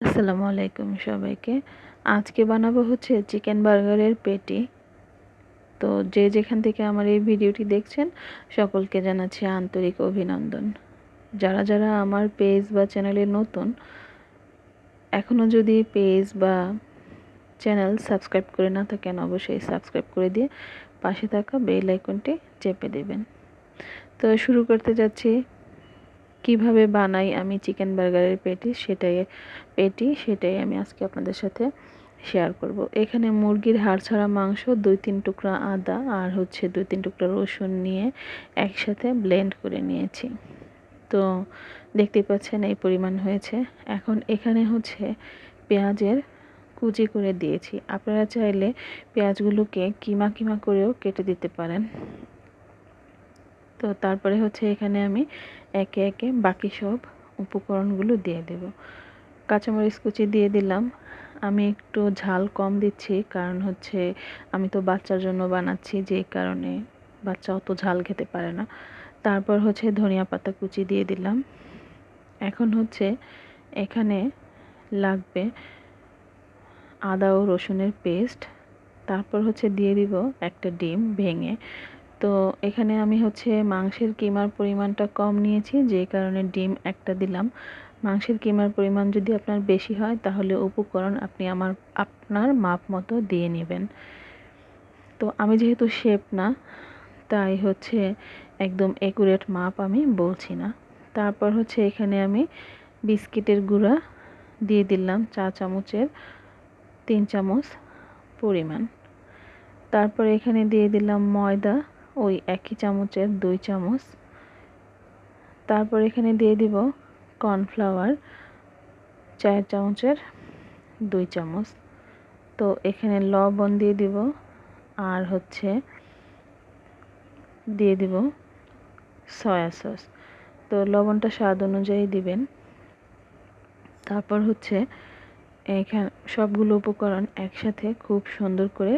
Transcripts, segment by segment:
আসসালামু আলাইকুম সবাইকে। আজকে বানাবো হচ্ছে চিকেন বার্গারের পেটি। তো যে যেখান থেকে আমার এই ভিডিওটি দেখছেন, সকলকে জানাচ্ছি আন্তরিক অভিনন্দন। যারা যারা আমার পেজ বা চ্যানেলে নতুন এখনও যদি পেজ বা চ্যানেল সাবস্ক্রাইব করে না থাকেন, অবশ্যই সাবস্ক্রাইব করে দিয়ে পাশে থাকা বেল আইকনটি চেপে দেবেন। তো শুরু করতে যাচ্ছি কীভাবে বানাই আমি চিকেন বার্গারের পেটি, সেটাই পেটি, সেটাই আমি আজকে আপনাদের সাথে শেয়ার করব। এখানে মুরগির হাড় ছাড়া মাংস দুই তিন টুকরা আদা আর হচ্ছে দুই তিন টুকরা রসুন নিয়ে একসাথে ব্লেন্ড করে নিয়েছি। তো দেখতে পাচ্ছেন এই পরিমাণ হয়েছে। এখন এখানে হচ্ছে পেঁয়াজের কুচি করে দিয়েছি। আপনারা চাইলে পেঁয়াজগুলোকে কিমা কিমা করেও কেটে দিতে পারেন। তো তারপরে হচ্ছে এখানে আমি একে একে বাকি সব উপকরণগুলো দিয়ে দেব। কাঁচামরিচ কুচি দিয়ে দিলাম। আমি একটু ঝাল কম দিচ্ছি, কারণ হচ্ছে আমি তো বাচ্চার জন্য বানাচ্ছি, যে কারণে বাচ্চা অত ঝাল খেতে পারে না। তারপর হচ্ছে ধনিয়া পাতা কুচি দিয়ে দিলাম। এখন হচ্ছে এখানে লাগবে আদা ও রসুনের পেস্ট। তারপর হচ্ছে দিয়ে দিব একটা ডিম ভেঙে। তো এখানে আমি হচ্ছে মাংসের কিমার পরিমাণটা কম নিয়েছি, যে কারণে ডিম একটা দিলাম। মাংসের কিমার পরিমাণ যদি আপনার বেশি হয়, তাহলে উপকরণ আপনি আমার, আপনার মাপ মতো দিয়ে নেবেন। তো আমি যেহেতু শেপ না, তাই হচ্ছে একদম একুরেট মাপ আমি বলছি না। তারপর হচ্ছে এখানে আমি বিস্কিটের গুঁড়া দিয়ে দিলাম চা চামচের তিন চামচ পরিমাণ। তারপর এখানে দিয়ে দিলাম ময়দা। ওই একই চামচের দুই চামচ। তারপর এখানে দিয়ে দিব কর্নফ্লাওয়ার, চার চামচের দুই চামচ। তো এখানে লবণ দিয়ে দিব আর হচ্ছে দিয়ে দিব সয়া সস। তো লবণটা স্বাদ অনুযায়ী দিবেন। তারপর হচ্ছে এখানে সবগুলো উপকরণ একসাথে খুব সুন্দর করে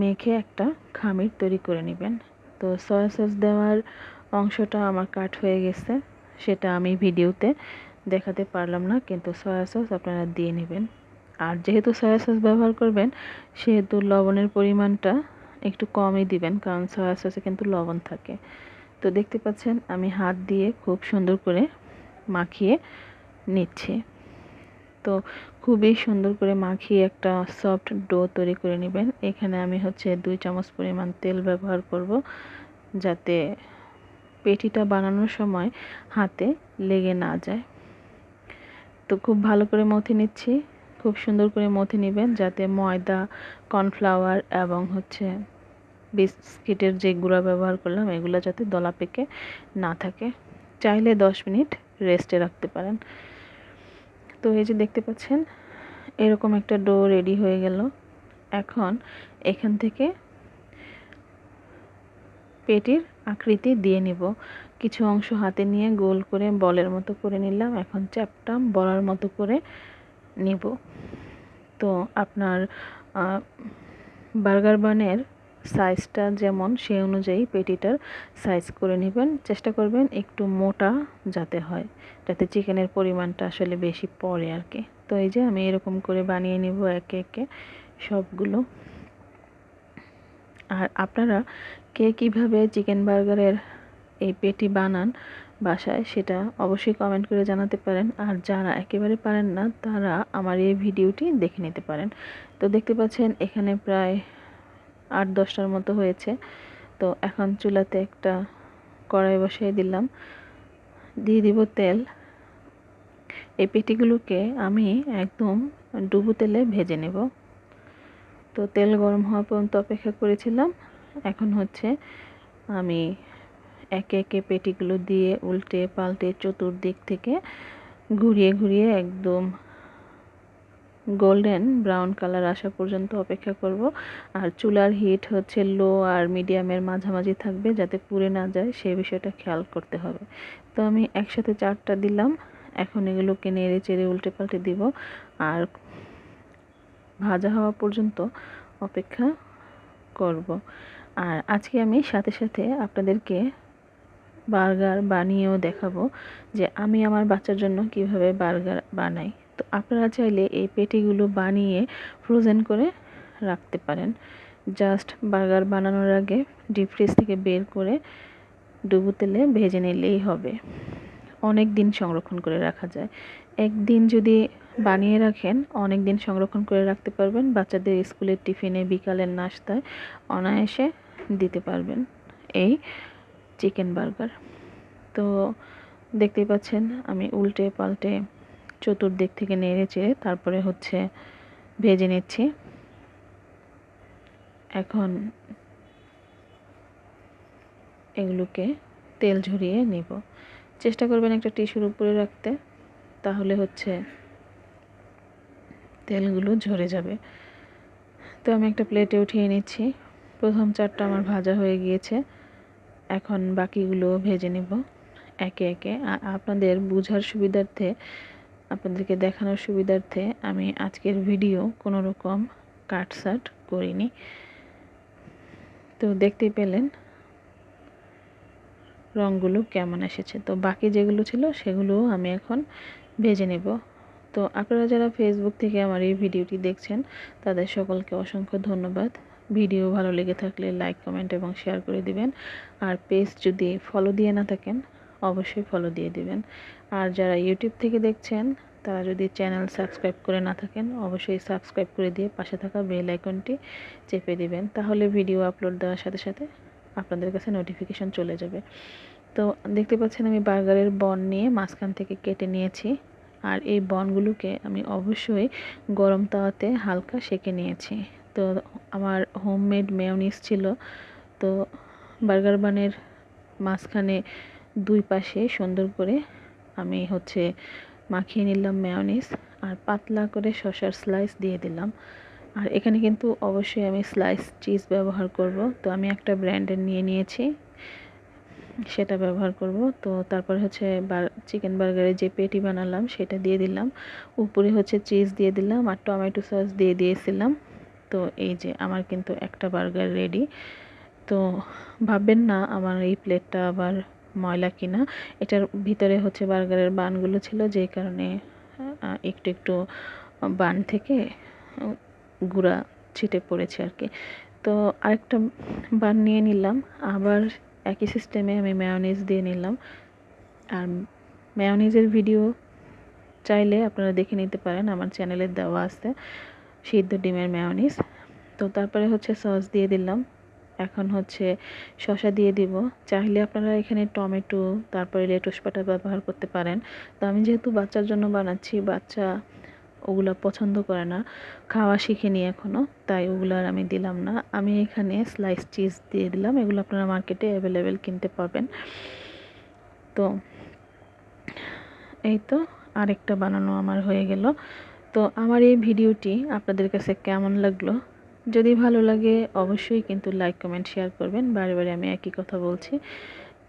মেখে একটা খামির তৈরি করে নেবেন। তো সয়া সস দেওয়ার অংশটা আমার কাট হয়ে গেছে, সেটা আমি ভিডিওতে দেখাতে পারলাম না, কিন্তু সয়া সস আপনারা দিয়ে নেবেন। আর যেহেতু সয়া সস ব্যবহার করবেন, সেহেতু লবণের পরিমাণটা একটু কমই দিবেন, কারণ সয়া সসে কিন্তু লবণ থাকে। তো দেখতে পাচ্ছেন, আমি হাত দিয়ে খুব সুন্দর করে মাখিয়ে নিচ্ছি। তো খুবই সুন্দর করে মাখিয়ে একটা সফট ডো তৈরি করে নেবেন। এখানে আমি হচ্ছে দুই চামচ পরিমাণ তেল ব্যবহার করব যাতে পেটিটা বানানোর সময় হাতে লেগে না যায়। তো খুব ভালো করে মথে নিচ্ছি। খুব সুন্দর করে মথে নেবেন যাতে ময়দা, কর্নফ্লাওয়ার এবং হচ্ছে বিস্কিটের যে গুঁড়া ব্যবহার করলাম, এগুলো যাতে দলা পেকে না থাকে। চাইলে দশ মিনিট রেস্টে রাখতে পারেন। তো এই যে দেখতে পাচ্ছেন, এরকম একটা ডো রেডি হয়ে গেল। এখন এখান থেকে পেটির আকৃতি দিয়ে নিব। কিছু অংশ হাতে নিয়ে গোল করে বলের মতো করে নিলাম। এখন চ্যাপটা বলার মতো করে নিব। তো আপনার বার্গার বানের সাইজটা যেমন, সেই অনুযায়ী পেটিটার সাইজ করে নেবেন। চেষ্টা করবেন একটু মোটা যাতে হয়, যাতে চিকেনের পরিমাণটা আসলে বেশি পড়ে আর কি। তো এই যে আমি এরকম করে বানিয়ে নিব একে একে সবগুলো। আর আপনারা কে কীভাবে চিকেন বার্গারের এই পেটি বানান বাসায়, সেটা অবশ্যই কমেন্ট করে জানাতে পারেন। আর যারা একেবারে পারেন না, তারা আমার এই ভিডিওটি দেখে নিতে পারেন। তো দেখতে পাচ্ছেন, এখানে প্রায় আট, দশটার মতো হয়েছে। তো এখন চুলাতে একটা কড়াই বসিয়ে দিলাম। দিয়ে দিব তেল। এই পেটিগুলোকে আমি একদম ডুবো তেলে ভেজে নেব। তো তেল গরম হওয়া পর্যন্ত অপেক্ষা করেছিলাম। এখন হচ্ছে আমি একে একে পেটিগুলো দিয়ে উল্টে পাল্টে চতুর্দিক থেকে ঘুরিয়ে ঘুরিয়ে একদম গোল্ডেন ব্রাউন কালার আসা পর্যন্ত অপেক্ষা করব। আর চুলার হিট হচ্ছে লো আর মিডিয়ামের মাঝামাঝি থাকবে যাতে পুড়ে না যায়, সেই বিষয়টা খেয়াল করতে হবে। তো আমি একসাথে চারটা দিলাম। এখন এগুলোকে নেড়ে চেড়ে উল্টে পাল্টে দিব। আর ভাজা হওয়া পর্যন্ত অপেক্ষা করব। আর আজকে আমি সাথে সাথে আপনাদেরকে বার্গার বানিয়েও দেখাবো যে আমি আমার বাচ্চার জন্য কীভাবে বার্গার বানাই। তো আপনারা চাইলে এই পেটিগুলো বানিয়ে ফ্রোজেন করে রাখতে পারেন। জাস্ট বার্গার বানানোর আগে ডিপ ফ্রিজ থেকে বের করে ডুবো তেলে ভেজে নিলেই হবে। অনেক দিন সংরক্ষণ করে রাখা যায়। একদিন যদি বানিয়ে রাখেন, অনেক দিন সংরক্ষণ করে রাখতে পারবেন। বাচ্চাদের স্কুলের টিফিনে বিকালের নাস্তায় অনায়াসে দিতে পারবেন এই চিকেন বার্গার তো দেখতেই পাচ্ছেন, আমি উল্টে পাল্টে চতুর্দিক থেকে নেড়ে চেড়ে তারপরে হচ্ছে ভেজে নিচ্ছি। এখন এগুলোকে তেল ঝরিয়ে নিব। চেষ্টা করবেন একটা টিস্যুর উপরে রাখতে, তাহলে হচ্ছে তেলগুলো ঝরে যাবে। তো আমি একটা প্লেটে উঠিয়ে নিচ্ছি। প্রথম চারটা আমার ভাজা হয়ে গিয়েছে। এখন বাকিগুলো ভেজে নেব একে একে। আপনাদের বোঝার সুবিধার্থে আপনাদেরকে দেখানোর সুবিধার্থে আমি আজকের ভিডিও কোনো রকম কাটসাট করিনি। তো দেখতেই পেলেন রঙগুলো কেমন এসেছে। তো বাকি যেগুলো ছিল সেগুলোও আমি এখন ভেজে নেব। তো আপনারা যারা ফেসবুক থেকে আমার এই ভিডিওটি দেখছেন, তাদের সকলকে অসংখ্য ধন্যবাদ। ভিডিও ভালো লেগে থাকলে লাইক কমেন্ট এবং শেয়ার করে দিবেন। আর পেজ যদি ফলো দিয়ে না থাকেন অবশ্যই ফলো দিয়ে দিবেন। আর যারা ইউটিউব থেকে দেখছেন, তারা যদি চ্যানেল সাবস্ক্রাইব করে না থাকেন, অবশ্যই সাবস্ক্রাইব করে দিয়ে পাশে থাকা বেল আইকনটি চেপে দিবেন। তাহলে ভিডিও আপলোড দেওয়ার সাথে সাথে আপনাদের কাছে নোটিফিকেশন চলে যাবে। তো দেখতে পাচ্ছেন আমি বার্গারের বন নিয়ে মাঝখান থেকে কেটে নিয়েছি। আর এই বনগুলোকে আমি অবশ্যই গরম তাওয়াতে হালকা সেকে নিয়েছি। তো আমার হোমমেড মেয়নিস ছিল। তো বার্গার বানের মাঝখানে দুই পাশে সুন্দর করে আমি হচ্ছে মাখিয়ে নিলাম মেয়নিস আর পাতলা করে শসার স্লাইস দিয়ে দিলাম। আর এখানে কিন্তু অবশ্যই আমি স্লাইস চিজ ব্যবহার করব। তো আমি একটা ব্র্যান্ডের নিয়ে নিয়েছি, সেটা ব্যবহার করব। তো তারপরে হচ্ছে চিকেন বার্গারে যে পেটি বানালাম, সেটা দিয়ে দিলাম। উপরে হচ্ছে চিজ দিয়ে দিলাম আর টমেটো সস দিয়ে দিয়েছিলাম। তো এই যে আমার কিন্তু একটা বার্গার রেডি তো ভাববেন না, আমার এই প্লেটটা আবার ময়লা কিনা। এটার ভিতরে হচ্ছে বার্গারের বানগুলো ছিল যেই কারণে একটু একটু বান থেকে গুঁড়া ছিটে পড়েছে আর কি। তো আরেকটা বান নিয়ে নিলাম। আবার একই সিস্টেমে আমি ম্যায়োনিজ দিয়ে নিলাম। আর ম্যায়োনিজের ভিডিও চাইলে আপনারা দেখে নিতে পারেন, আমার চ্যানেলে দেওয়া আছে, সিদ্ধ ডিমের ম্যায়োনিজ তো তারপরে হচ্ছে সস দিয়ে দিলাম। এখন হচ্ছে শসা দিয়ে দিব। চাইলে আপনারা এখানে টমেটো, তারপরে লেটুস পাতা ব্যবহার করতে পারেন। তো আমি যেহেতু বাচ্চার জন্য বানাচ্ছি, বাচ্চা ওগুলো পছন্দ করে না, খাওয়া শিখেনি এখনও তাই ওগুলো আর আমি দিলাম না। আমি এখানে স্লাইস চিজ দিয়ে দিলাম, এগুলো আপনারা মার্কেটে অ্যাভেলেবেল কিনতে পাবেন তো এই তো আরেকটা বানানো আমার হয়ে গেল। তো আমার এই ভিডিওটি আপনাদের কাছে কেমন লাগল? যদি ভালো লাগে অবশ্যই কিন্তু লাইক, কমেন্ট, শেয়ার করবেন। বারে বারে আমি একই কথা বলছি।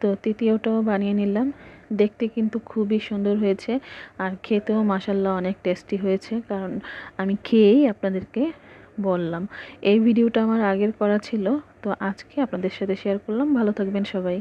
তো তৃতীয়টাও বানিয়ে নিলাম। দেখতে কিন্তু খুবই সুন্দর হয়েছে। আর খেতেও মাসাল্লাহ অনেক টেস্টি হয়েছে। কারণ আমি খেয়েই আপনাদেরকে বললাম। এই ভিডিওটা আমার আগের করা ছিল। তো আজকে আপনাদের সাথে শেয়ার করলাম। ভালো থাকবেন সবাই।